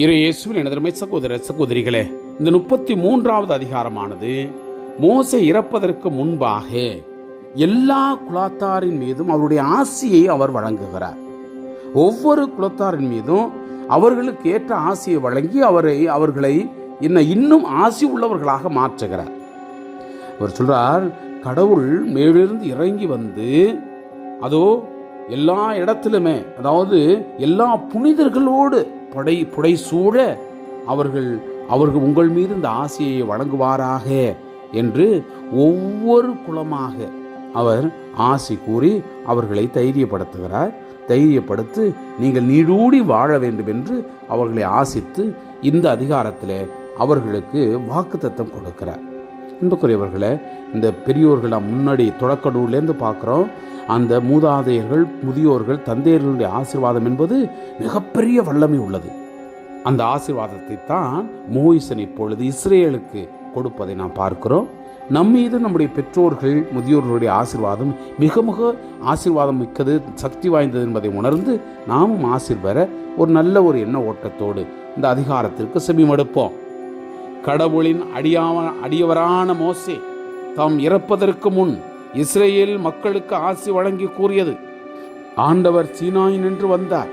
இரு இயேசுவின் எனதருமை சகோதர சகோதரிகளே இந்த முப்பத்தி மூன்றாவது அதிகாரமானது மோசை இறப்பதற்கு முன்பாக எல்லா குலத்தாரின் மீதும் அவருடைய ஆசியை அவர் வழங்குகிறார். ஒவ்வொரு குலத்தாரின் மீதும் அவர்களுக்கு ஏற்ற ஆசியை வழங்கி அவரை அவர்களை இன்ன இன்னும் ஆசி உள்ளவர்களாக மாற்றுகிறார். அவர் சொல்றார் கடவுள் மேலிருந்து இறங்கி வந்து அதோ எல்லா இடத்திலுமே அதாவது எல்லா புனிதர்களோடு படை புடை சூழ அவர்கள் அவர்கள் உங்கள் மீது இந்த ஆசையை வழங்குவாராக என்று ஒவ்வொரு குலமாக அவர் ஆசி கூறி அவர்களை தைரியப்படுத்துகிறார். தைரியப்படுத்தி நீங்கள் நீடூடி வாழ வேண்டும் என்று அவர்களை ஆசித்து இந்த அதிகாரத்தில் அவர்களுக்கு வாக்குத்தத்தம் கொடுக்கிறார். அன்புக்குரியவர்களை இந்த பெரியோர்கள் நாம் முன்னாடி தொடக்க நூல்லேருந்து பார்க்குறோம். அந்த மூதாதையர்கள் முதியோர்கள் தந்தையர்களுடைய ஆசீர்வாதம் என்பது மிகப்பெரிய வல்லமை உள்ளது. அந்த ஆசீர்வாதத்தை தான் மோயிசன் இப்பொழுது இஸ்ரேலுக்கு கொடுப்பதை நாம் பார்க்கிறோம். நம் மீது நம்முடைய பெற்றோர்கள் முதியோர்களுடைய ஆசீர்வாதம் மிக மிக ஆசீர்வாதம் மிக்கது சக்தி வாய்ந்தது என்பதை உணர்ந்து நாமும் ஆசிர்வர ஒரு நல்ல ஒரு எண்ண ஓட்டத்தோடு இந்த அதிகாரத்திற்கு செபிமடுப்போம் கடவுளின் அடியாவ அடியவரான மோசே தாம் இறப்பதற்கு முன் இஸ்ரேல் மக்களுக்கு ஆசி வழங்கி கூறியது. ஆண்டவர் சீனாய் நின்று வந்தார்.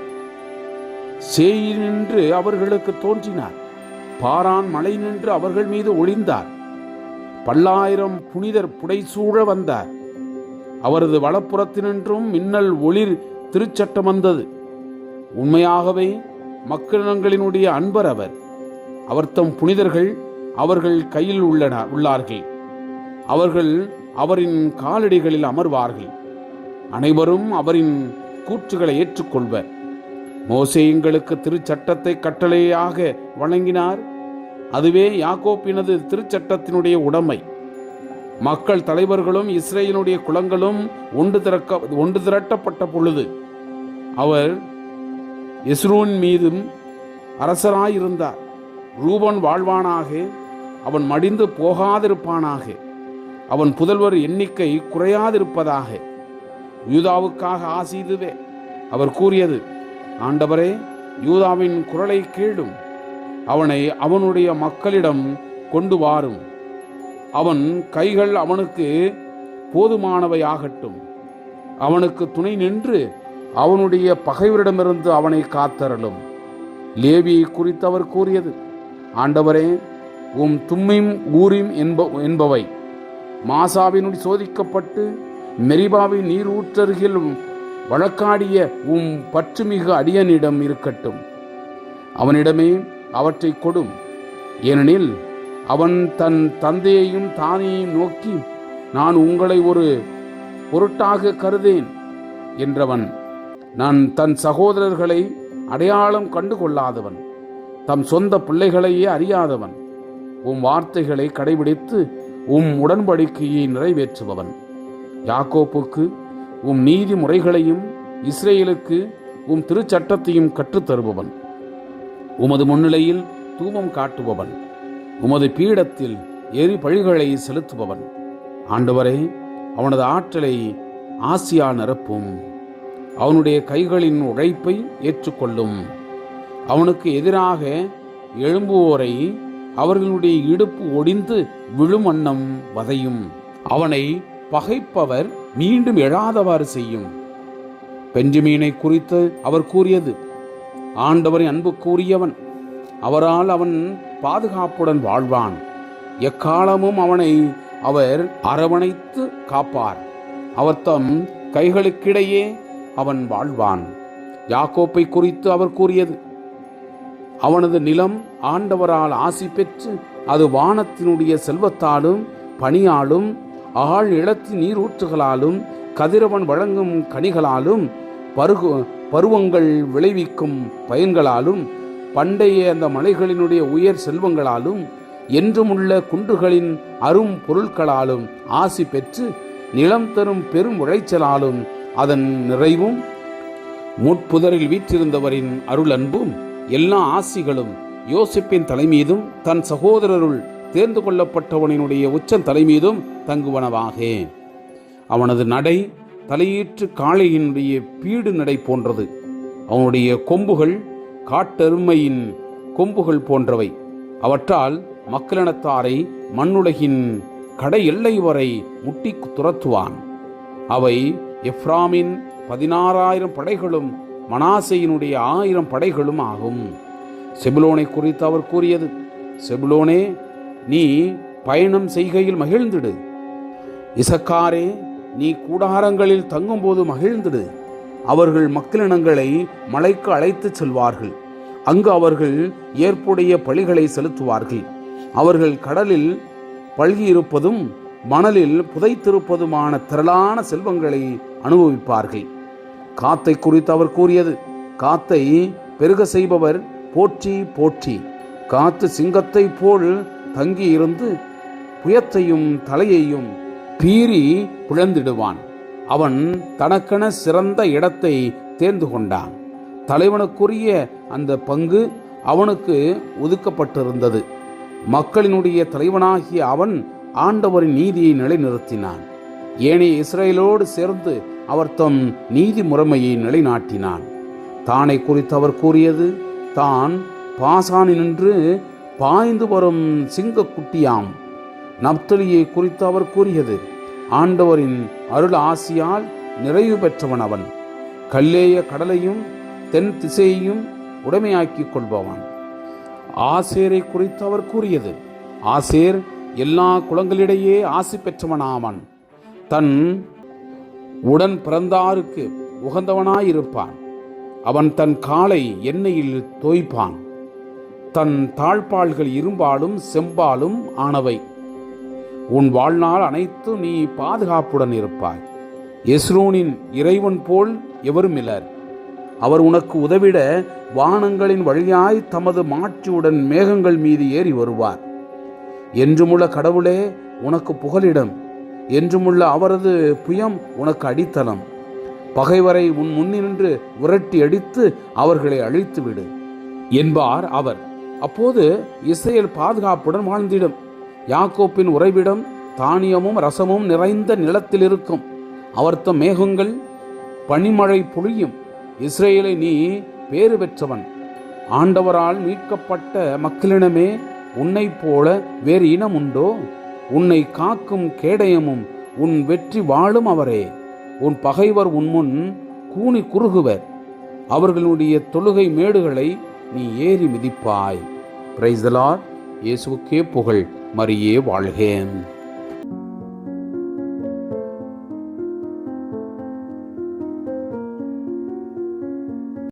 சேயி நின்று அவர்களுக்கு தோன்றினார். பாரான் மலை நின்று அவர்கள் மீது ஒளிந்தார். பல்லாயிரம் புனிதர் புடைசூழ வந்தார். அவரது வலப்புறத்தினின்றும் மின்னல் ஒளிர் திருச்சட்டம் வந்தது. உண்மையாகவே மக்களினங்களினுடைய அன்பர் அவர் அவர் தம் புனிதர்கள் அவர்கள் கையில் உள்ளன உள்ளார்கள். அவர்கள் அவரின் காலடிகளில் அமர்வார்கள். அனைவரும் அவரின் கூற்றுகளை ஏற்றுக்கொள்வர். மோசே எங்களுக்கு திருச்சட்டத்தை கட்டளையாக வழங்கினார். அதுவே யாக்கோப்பினது திருச்சட்டத்தினுடைய உடைமை. மக்கள் தலைவர்களும் இஸ்ரேலினுடைய குலங்களும் ஒன்று திறக்க ஒன்று திரட்டப்பட்ட பொழுது அவர் இஸ்ரூன் மீதும் அரசராயிருந்தார். ரூபன் வாழ்வானாக அவன் மடிந்து போகாதிருப்பானாக அவன் புதல்வர் எண்ணிக்கை குறையாதிருப்பதாக. யூதாவுக்காக ஆசீதுவே அவர் கூறியது ஆண்டவரே யூதாவின் குரலை கேளும். அவனை அவனுடைய மக்களிடம் கொண்டு வாரும். அவன் கைகள் அவனுக்கு போதுமானவையாகட்டும். அவனுக்கு துணை நின்று அவனுடைய பகைவரிடமிருந்து அவனை காத்தரலும் லேவியை குறித்து அவர் கூறியது ஆண்டவரே உம் தும்மிம் ஊரிம் என்ப என்பவை. மாசாவினுடைய சோதிக்கப்பட்டு மெரிபாவின் நீர் ஊற்றருகில் வழக்காடிய உம் பற்றுமிகு அடியனிடம் இருக்கட்டும். அவனிடமே அவற்றை கொடும். ஏனெனில் அவன் தன் தந்தையையும் தானையும் நோக்கி நான் உங்களை ஒரு பொருட்டாக கருதேன் என்றவன். நான் தன் சகோதரர்களை அடையாளம் கண்டு கொள்ளாதவன் தம் சொந்த பிள்ளைகளையே அறியாதவன். உம் வார்த்தைகளை கடைபிடித்து உம் உடன்படிக்கையை நிறைவேற்றுபவன். யாக்கோப்புக்கு உம் நீதி முறைகளையும் இஸ்ரேலுக்கு உம் திருச்சட்டத்தையும் கற்றுத்தருபவன். உமது முன்னிலையில் தூபம் காட்டுபவன். உமது பீடத்தில் எரி பழிகளை செலுத்துபவன். ஆண்டவரே அவனது ஆற்றலை ஆசியா நிரப்பும். அவனுடைய கைகளின் உழைப்பை ஏற்றுக்கொள்ளும். அவனுக்கு எதிராக எழும்புவோரை அவர்களுடைய இடுப்பு ஒடிந்து விழும் வண்ணம் வதையும். அவனை பகைப்பவர் மீண்டும் எழாதவாறு செய்யும். பெஞ்சமீனை குறித்து அவர் கூறியது ஆண்டவரின் அன்பு கூறியவன் அவரால் அவன் பாதுகாப்புடன் வாழ்வான். எக்காலமும் அவனை அவர் அரவணைத்து காப்பார். அவர் தம் கைகளுக்கிடையே அவன் வாழ்வான். யாக்கோப்பை குறித்து அவர் கூறியது அவனது நிலம் ஆண்டவரால் ஆசி பெற்று அது வானத்தினுடைய செல்வத்தாலும் பனியாலும் ஆழ் இழத்தி நீரூற்றுகளாலும் கதிரவன் வழங்கும் கனிகளாலும் பருகு பருவங்கள் விளைவிக்கும் பயன்களாலும் பண்டைய அந்த மலைகளினுடைய உயர் செல்வங்களாலும் என்றுமுள்ள குன்றுகளின் அரும் பொருட்களாலும் ஆசி பெற்று நிலம் தரும் பெரும் உழைச்சலாலும் அதன் நிறைவும் முட்புதரில் வீற்றிருந்தவரின் அருள் அன்பும் எல்லா ஆசிகளும் யோசிப்பின் தலைமீதும் தன் சகோதரருள் தேர்ந்து கொள்ளப்பட்டவனினுடைய உச்சன் தலைமீதும் தங்குவனவாக அவனது நடை தலையீற்று காளையினுடைய பீடு நடை போன்றது. அவனுடைய கொம்புகள் காட்டெருமையின் கொம்புகள் போன்றவை. அவற்றால் மக்களினத்தாரை மண்ணுலகின் கடை எல்லை வரை முட்டி துரத்துவான். அவை எஃப்ராமின் பதினாறாயிரம் படைகளும் மனாசையினுடைய ஆயிரம் படைகளும் ஆகும். செபுலோனை குறித்து அவர் கூறியது செபுலோனே நீ பயணம் செய்கையில் மகிழ்ந்திடு. இசக்காரே நீ கூடாரங்களில் தங்கும்போது மகிழ்ந்திடு. அவர்கள் மக்களினங்களை மலைக்கு அழைத்துச் செல்வார்கள். அங்கு அவர்கள் ஏற்புடைய பழிகளை செலுத்துவார்கள். அவர்கள் கடலில் பழகியிருப்பதும் மணலில் புதைத்திருப்பதுமான திரளான செல்வங்களை அனுபவிப்பார்கள். காத்தை குறித்து அவர் கூறியது. காத்தை பெருக செய்பவர் போற்றி போற்றி. காத்து சிங்கத்தை போல் தங்கி இருந்து புயத்தையும் தலையையும் பீறி பிளந்திடுவான். அவன் தனக்கென சிறந்த இடத்தை தேர்ந்து கொண்டான். தலைவனுக்குரிய அந்த பங்கு அவனுக்கு ஒதுக்கப்பட்டிருந்தது. மக்களினுடைய தலைவனாகிய அவன் ஆண்டவரின் நீதியை நிலைநிறுத்தினான். ஏனைய இஸ்ரேலோடு சேர்ந்து அவர் தம் நீதி முறைமையை நிலைநாட்டினான். தானை குறித்து அவர் கூறியது தான் பாசானினின்று பாய்ந்து வரும் சிங்கக்குட்டியாம். நப்தலியை குறித்து அவர் கூறியது ஆண்டவரின் அருள் ஆசியால் நிறைவு பெற்றவன் அவன். கல்லேய கடலையும் தென் திசையையும் உடைமையாக்கிக் கொள்பவன். ஆசேரை குறித்து அவர் கூறியது ஆசேர் எல்லா குளங்களிடையே ஆசி பெற்றவனாமன் தன் உடன் பிறந்தாருக்கு உகந்தவனாயிருப்பான். அவன் தன் காலை எண்ணெயில் தோய்ப்பான். தன் தாழ்பால்கள் இரும்பாலும் செம்பாலும் ஆனவை. உன் வாழ்நாள் அனைத்தும் நீ பாதுகாப்புடன் இருப்பாய். எஸ்ரோனின் இறைவன் போல் எவரும் இலர் அவர் உனக்கு உதவிட வானங்களின் வழியாய் தமது மாட்சியுடன் மேகங்கள் மீது ஏறி வருவார். என்றுமுள்ள கடவுளே உனக்கு புகலிடம். என்றுமுள்ள அவரது புயம் உனக்கு அடித்தளம். பகைவரை உன் முன்னின்று விரட்டி அடித்து அவர்களை அழித்துவிடு என்பார் அவர். அப்போது இஸ்ரேல் பாதுகாப்புடன் வாழ்ந்திடும். யாக்கோப்பின் உறைவிடம் தானியமும் ரசமும் நிறைந்த நிலத்தில் இருக்கும். அவர்த்த மேகங்கள் பனிமழை பொழியும். இஸ்ரேலை நீ பேறு பெற்றவன். ஆண்டவரால் மீட்கப்பட்ட மக்களிடமே உன்னைப் போல வேறு இனம் உண்டோ உன்னை காக்கும் கேடயமும் உன் வெற்றி வாழும் அவரே. உன் பகைவர் உன் முன் கூனி குறுகுவர். அவர்களுடைய தொழுகை மேடுகளை நீ ஏறி மிதிப்பாய். பிரைஸ்தலார் இயேசுக்கே புகழ். மரியே வாழ்கேன்.